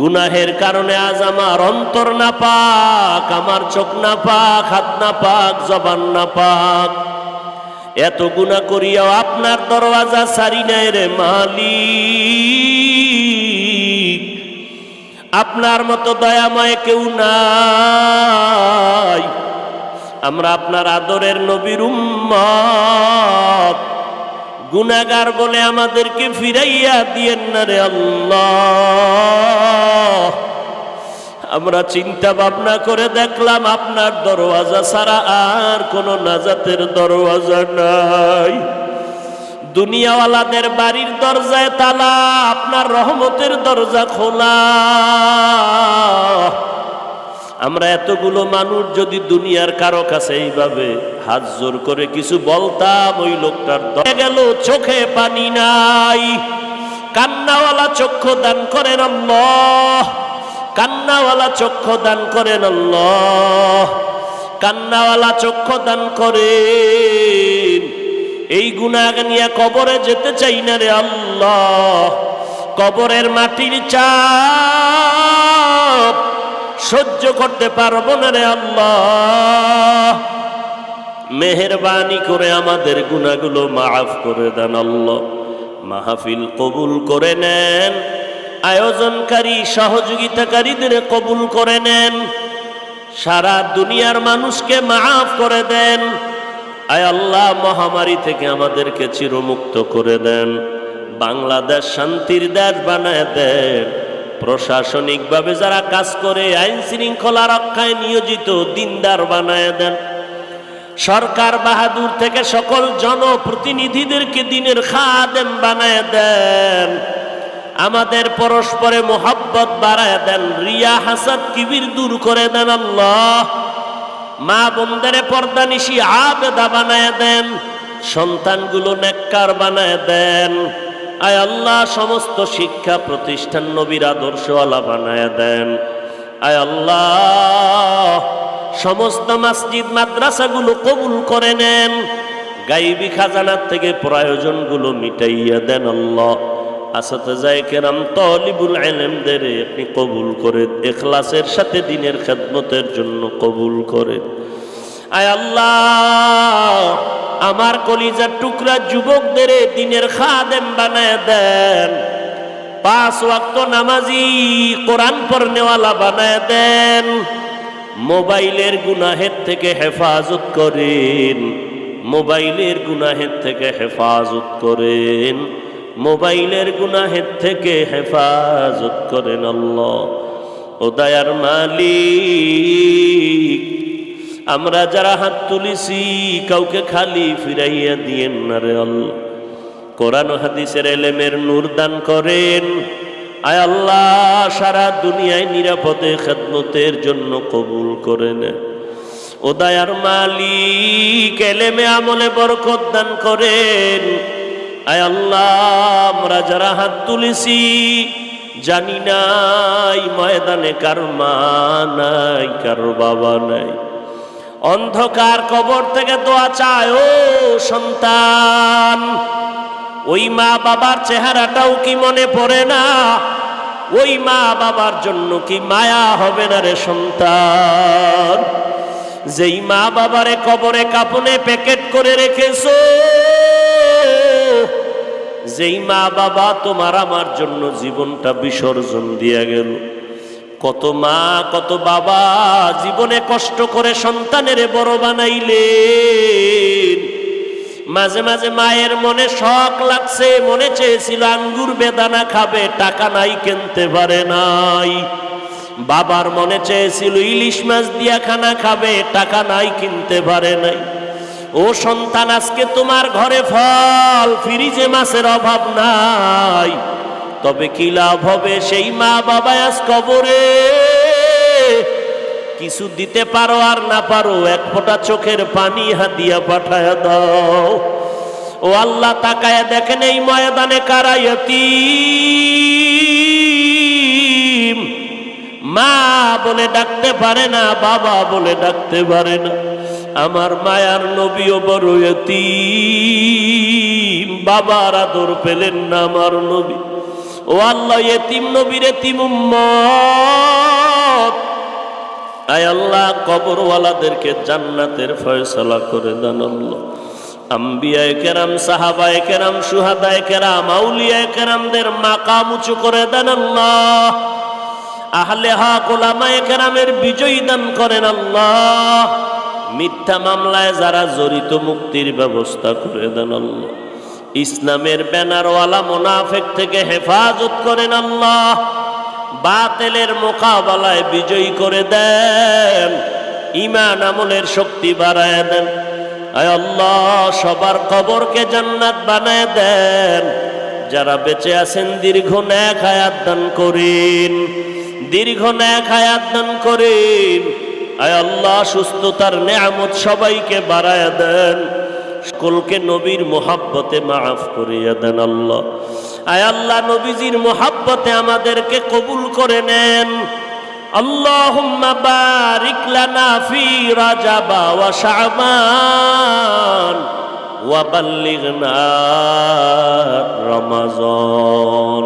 গুনাহের কারণে আজ আমার অন্তর না পাক আমার চোখ না পাক হাত না পাক জবান না পাক এত গুণা করিয়াও আপনার দরওয়াজা সারি নাই রে মালিক। আপনার মতো দয়াময় কেউ নাই। আমরা আপনার আদরের নবীর উম্মত। গুনাগার বলে আমাদেরকে ফিরাইয়া দিয়েন না রে আল্লাহ। আমরা চিন্তা ভাবনা করে দেখলাম আপনার দরওয়াজা ছাড়া আর কোনো নাজাতের দরওয়াজা নাই। দুনিয়াওয়ালাদের বাড়ির দরজায় তালা, আপনার রহমতের দরজা খোলা। আমরা এতগুলো মানুষ যদি দুনিয়ার কারও কাছে এইভাবে হাত জোর করে কিছু বলতাম, ওই লোকটার দরে গেল, চোখে পানি নাই। কান্নাওয়ালা চক্ষু দান করেন আল্লাহ। কান্নাওয়ালা চক্ষু দান করেন আল্লাহ। কান্নাওয়ালা চক্ষু দান করেন। এই গুণাগ নিয়ে কবরে যেতে চাই না রে আল্লাহ। কবরের মাটির চাপ সহ্য করতে পারব না রে আল্লাহ। মেহরবানি করে আমাদের গুণাগুলো মাফ করে দেন আল্লাহ। মাহফিল কবুল করে নেন। আয়োজনকারী, সহযোগিতাকারীদের কবুল করে নেন। সারা দুনিয়ার মানুষকে মাফ করে দেন। আয় আল্লাহ, মহামারী থেকে আমাদেরকে চিরমুক্ত করে দেন। বাংলাদেশ শান্তির দেশ বানায় দেন। প্রশাসনিকভাবে যারা কাজ করে, আইন শৃঙ্খলা রক্ষায় নিয়োজিত, দিনদার বানায় দেন। সরকার বাহাদুর থেকে সকল জনপ্রতিনিধিদেরকে দিনের খাদেম বানায় দেন। আমাদের পরস্পরে মোহাব্বত বাড়ায় দেন। রিয়া হাসাদ কিবির দূর করে দেন আল্লাহ। মা বোনদের পর্দা নিশি আবেদা বানায় দেন। সন্তানগুলো নেককার বানায় দেন। আয় আল্লাহ, সমস্ত শিক্ষা প্রতিষ্ঠান নবীর আদর্শওয়ালা বানায় দেন। আয় আল্লাহ, সমস্ত মসজিদ মাদ্রাসাগুলো কবুল করে নেন। গাইবি খাজানার থেকে প্রয়োজনগুলো মিটাইয়া দেন আল্লাহ। আসাতে যায় কেরাম তলিবুল আলেমদের আপনি কবুল করে, এখলাসের সাথে দিনের খেদমতের জন্য কবুল করে। আল্লাহ, আমার কলিজার টুকরা যুবকদের দিনের খাদেম বানায় দেন। পাঁচ ওয়াক্ত নামাজি কোরআন পড়নেওয়ালা বানায় দেন। মোবাইলের গুনাহের থেকে হেফাজত করেন। মোবাইলের গুনাহের থেকে হেফাজত করেন। মোবাইলের গুনাহের থেকে হেফাজত করেন আল্লাহ। ও দয়ার মালিক আমরা যারা হাত তুলিছি, কাউকে খালি ফিরাইয়া দিয়েন না রে আল্লাহ। কোরআন হাদিসের এলেমের নূর দান করেন। আয় আল্লাহ, সারা দুনিয়ায় নিরাপদে খেদমতের জন্য কবুল করে নেন ও দয়ার মালিক, এলেমে আমলে বরকত দান করেন। আয় আল্লাহ, আমরা যারা হাত তুলেছি, জানি নাই ময়দানে কার মা নাই, কার বাবা নাই। অন্ধকার কবর থেকে দোয়া চায়, ও সন্তান, ওই মা বাবার চেহারাটাও কি মনে পড়ে না? ওই মা বাবার জন্য কি মায়া হবে না রে সন্তান? যেই মা বাবারে কবরে কাপনে প্যাকেট করে রেখেছো, যেই মা বাবা তোমার আমার জন্য জীবনটা বিসর্জন দিয়ে গেল। কত মা, কত বাবা জীবনে কষ্ট করে সন্তানের বড় বানাইলেন। মাঝে মাঝে মায়ের মনে শখ লাগছে, মনে চেয়েছিল আঙ্গুর বেদানা খাবে, টাকা নাই কিনতে পারে নাই। বাবার মনে চেয়েছিল ইলিশ মাছ দিয়া খানা খাবে, টাকা নাই কিনতে পারে নাই। ও সন্তান, আজকে তোমার ঘরে ফল, ফ্রিজে মাছের অভাব নাই। তবে কি লাভ হবে? সেই মা বাবা আজ কবরে। কিছু দিতে পারো আর না পারো, এক ফোঁটা চোখের পানি হাতিয়া পাঠায় দাও। ও আল্লাহ, তাকায় দেখেন এই ময়দানে কারায়তি মা বলে ডাকতে পারে না, বাবা বলে ডাকতে পারে না। আমার মায়ার নবীও বড় বাবার আদর পেলেন না আমার নবী। ও আল্লাহ, এতিম নবীর এতিম উম্মত। আল্লাহ, কবরওয়ালাদেরকে জান্নাতের ফয়সালা করে দেন আল্লাহ। আম্বিয়ায় কেরাম, সাহাবায় কেরাম, সুহাদায় কেরাম, আউলিয়ায় কেরামদের মাকাম উঁচু করে দেন আল্লাহ। আহলে হক ওলামায়ে কেরামের বিজয়ী দান করেন আল্লাহ। মিথ্যা মামলায় যারা জড়িত মুক্তির ব্যবস্থা করে দেন আল্লাহ। ইসলামের ব্যানারওয়ালা মোনাফেক থেকে হেফাজত করেন আল্লাহ। বাতেলের মোকাবেলায় বিজয়ী করে দেন। ইমান আমলের শক্তি বাড়ায় দেন। আয় আল্লাহ, সবার কবরকে জান্নাত বানায় দেন। যারা বেঁচে আছেন, দীর্ঘ ন্যাক হায়াত দান করিন। দীর্ঘ ন্যাক হায়াত দান করেন। আয় আল্লাহ, সুস্থতার নেয়ামত সবাইকে বাড়ায় দেন। সকলকে নবীর মোহাব্বতে মাফ করিয়া দেন আল্লাহ আয় আল্লাহ নবীজির মোহাব্বতে আমাদেরকে কবুল করে নেন اللهم بارك لنا في رجب وشعبان وبلغنا رمضان